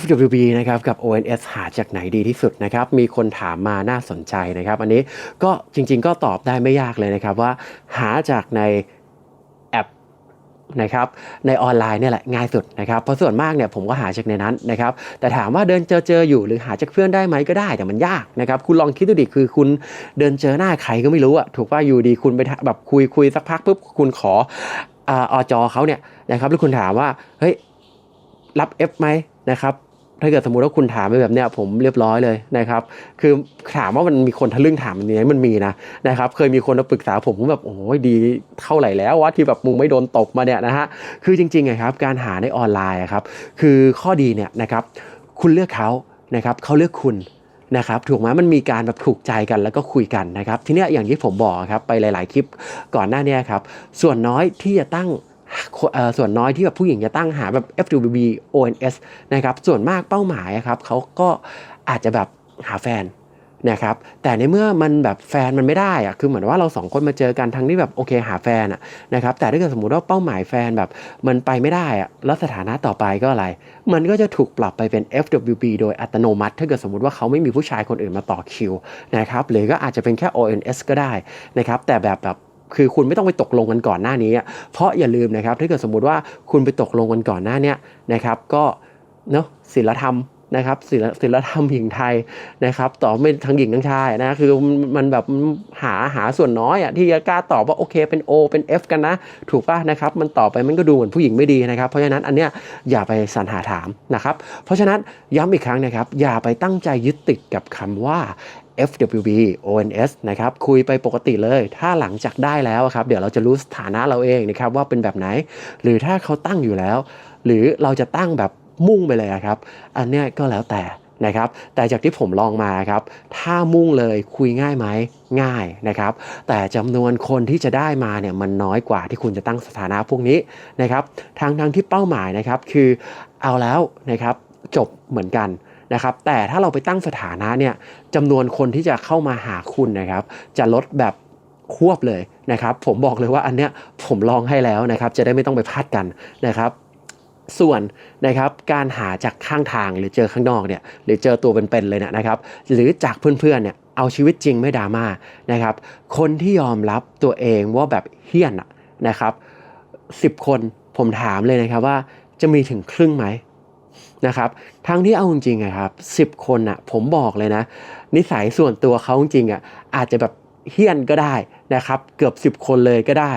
FWB นะครับกับ ONS หาจากไหนดีที่สุดนะครับมีคนถามมาน่าสนใจนะครับ อันนี้ก็จริง ๆ ก็ตอบได้ไม่ยากเลยนะครับว่าหาจากในแอปนะครับในออนไลน์เนี่ยแหละง่ายสุดนะครับเพราะส่วนมากเนี่ยผมก็หาจากในนั้นนะครับแต่ถามว่าเดินเจอเจออยู่หรือหาจากเพื่อนได้ไหมก็ได้แต่มันยากนะครับคุณลองคิดดูดิคือคุณเดินเจอหน้าใครก็ไม่รู้อะถูกว่าอยู่ดีคุณไปแบบคุยคุยสักพักปุ๊บคุณขออ่าอจเขาเนี่ยนะครับแล้วคุณถามว่าเฮ้ยรับ F ไหม นะครับถ้าเกิดสมมติว่าคุณถามไปแบบเนี้ยผมเรียบร้อยเลยนะครับคือถามว่ามันมีคนทะลึ่งถามอันนี้มันมีนะนะครับเคยมีคนมาปรึกษาผมผมแบบโอ้ยดีเท่าไหร่แล้ววะที่แบบมึงไม่โดนตกมาเนี่ยนะฮะคือจริงๆอะครับการหาในออนไลน์ครับคือข้อดีเนี่ยนะครับคุณเลือกเขานะครับเขาเลือกคุณนะครับถูกไหมมันมีการแบบถูกใจกันแล้วก็คุยกันนะครับทีนี้อย่างที่ผมบอกครับไปหลาย ๆ คลิปก่อนหน้าเนี้ครับส่วนน้อยที่จะตั้ง ส่วนน้อยที่แบบผู้หญิงจะตั้งหาแบบ FWB ONS นะครับส่วนมากเป้าหมายอะครับเขาก็อาจจะแบบหาแฟนนะครับแต่ในเมื่อมันแบบแฟนมันไม่ได้อะคือเหมือนว่าเราสองคนมาเจอกันทั้งที่แบบโอเคหาแฟนอะนะครับแต่ถ้าเกิดสมมติว่าเป้าหมายแฟนแบบมันไปไม่ได้อะแล้วสถานะต่อไปก็อะไร มันก็จะถูกปรับไปเป็น FWB โดยอัตโนมัติ ถ้าเกิดสมมติว่าเขาไม่มีผู้ชายคนอื่นมาต่อคิวนะครับหรือก็อาจจะเป็นแค่ ONS ก็ได้นะครับแต่แบบแบบ คือคุณไม่ต้องไปตกลงกันก่อนหน้านี้ เพราะอย่าลืมนะครับถ้าเกิดสมมุติว่าคุณไปตกลงกันก่อนหน้านี้นะครับก็เนาะศีลธรรม นะครับศีลศีลธรรมหญิงไทยนะครับต่อไม่ทั้งหญิงทั้งชายนะคือมันแบบหาหาส่วนน้อยอะที่จะกล้าตอบว่าโอเคเป็น O เป็น F กันนะ ถูกป่ะนะครับมันต่อไปมันก็ดูเหมือนผู้หญิงไม่ดีนะครับ เพราะฉะนั้นอันเนี้ยอย่าไปสรรหาถามนะครับ เพราะฉะนั้นย้ำอีกครั้งนะครับ อย่าไปตั้งใจยึดติดกับคำว่า FWB ONS นะครับคุยไปปกติเลย ถ้าหลังจากได้แล้วครับ เดี๋ยวเราจะรู้สถานะเราเองนะครับว่าเป็นแบบไหน หรือถ้าเขาตั้งอยู่แล้ว หรือเราจะตั้งแบบ มุ่งไปเลยครับ อันเนี้ยก็แล้วแต่นะครับ แต่จากที่ผมลองมาครับ ถ้ามุ่งเลยคุยง่ายไหมง่ายนะครับ แต่จำนวนคนที่จะได้มาเนี่ยมันน้อยกว่าที่คุณจะตั้งสถานะพวกนี้นะครับทางทางที่เป้าหมายนะครับคือเอาแล้วนะครับจบเหมือนกันนะครับแต่ถ้าเราไปตั้งสถานะเนี่ยจำนวนคนที่จะเข้ามาหาคุณนะครับ จะลดแบบควบเลยนะครับ ผมบอกเลยว่าอันเนี้ยผมลองให้แล้วนะครับ จะได้ไม่ต้องไปพลาดกันนะครับ ส่วนนะครับการหาจากข้างทางหรือเจอข้างนอกเนี่ยหรือเจอตัวเป็นๆเลยเนี่ยนะครับ หรือจากเพื่อนๆเนี่ยเอาชีวิตจริงไม่ดราม่านะครับคนที่ยอมรับตัวเองว่าแบบเฮี้ยนนะครับสิบคนผมถามเลยนะครับว่าจะมีถึงครึ่งไหมนะครับทั้งที่เอาจริงๆอะครับสิบคนอะผมบอกเลยนะ นิสัยส่วนตัวเขาจริงๆอะอาจจะแบบ เฮี้ยนก็ได้นะครับเกือบ 10 คนเลยก็ได้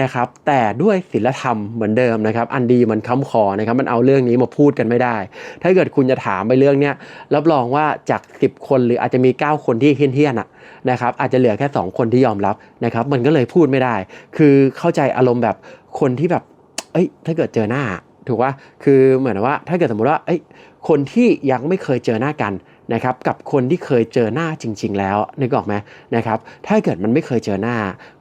นะครับแต่ด้วยศีลธรรมเหมือนเดิมนะครับอันดีมันค้ำคอนะครับมันเอาเรื่องนี้มาพูดกันไม่ได้ ถ้าเกิดคุณจะถามไปเรื่องเนี้ยรับรองว่าจาก 10 คนหรืออาจจะมี 9 คนที่เฮี้ยนๆอะนะครับอาจจะเหลือแค่ 2 คนที่ยอมรับนะครับมันก็เลยพูดไม่ได้ คือเข้าใจอารมณ์แบบคนที่แบบเอ้ยถ้าเกิดเจอหน้าถูกว่าคือเหมือนว่าถ้าเกิดสมมติว่าเอ้ยคนที่ยังไม่เคยเจอหน้ากัน นะครับกับคนที่เคยเจอหน้าจริง ๆ แล้วนึกออกไหมนะครับถ้าเกิดมันไม่เคยเจอหน้า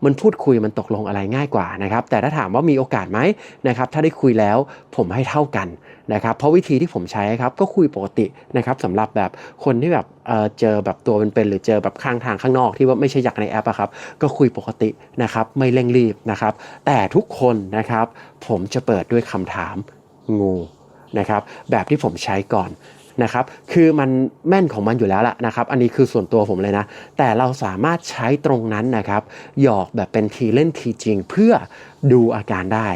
มันพูดคุยมันตกลงอะไรง่ายกว่านะครับแต่ถ้าถามว่ามีโอกาสไหมนะครับถ้าได้คุยแล้วผมให้เท่ากันนะครับเพราะวิธีที่ผมใช้ครับก็คุยปกตินะครับสำหรับแบบคนที่แบบเออเจอแบบตัวเป็นๆหรือเจอแบบข้างทางข้างนอกที่ว่าไม่ใช่จากในแอปอะครับก็คุยปกตินะครับไม่เร่งรีบนะครับแต่ทุกคนนะครับผมจะเปิดด้วยคำถามงูนะครับแบบที่ผมใช้ก่อน นะครับ คือมันแม่นของมันอยู่แล้วละนะครับ อันนี้คือส่วนตัวผมเลยนะ แต่เราสามารถใช้ตรงนั้นนะครับ หยอกแบบเป็นทีเล่นทีจริง เพื่อดูอาการได้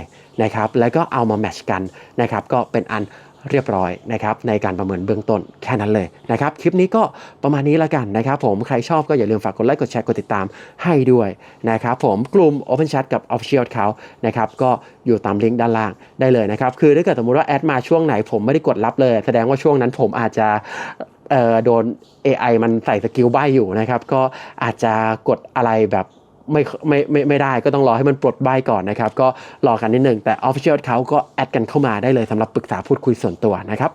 นะครับ แล้วก็เอามาแมชกันนะครับ ก็เป็นอัน เรียบร้อยนะครับในการประเมินเบื้องต้นแค่นั้นเลยนะครับคลิปนี้ก็ประมาณนี้ล้วกันนะครับผมใครชอบก็อย่าลืมฝากกดไลค์กดแชร์กดติดตามให้ด้วยนะครับผมกลุ่ม Open Chat กับ Official เขานะครับก็อยู่ตามลิงก์ด้านล่างได้เลยนะครับคือถ้าเกิดสมมติว่าแอดมาช่วงไหนผมไม่ได้กดรับเลย แสดงว่าช่วงนั้นผมอาจจะโดน AI มันใส่สกิลใบอยู่นะครับก็อาจจะกดอะไรแบบ ไม่ไม่ไม่ไม่ได้ก็ต้องรอให้มันปลดใบก่อนนะครับ ก็รอกันนิดนึงแต่ Official เขาก็แอดกันเข้ามาได้เลยสำหรับปรึกษาพูดคุยส่วนตัวนะครับ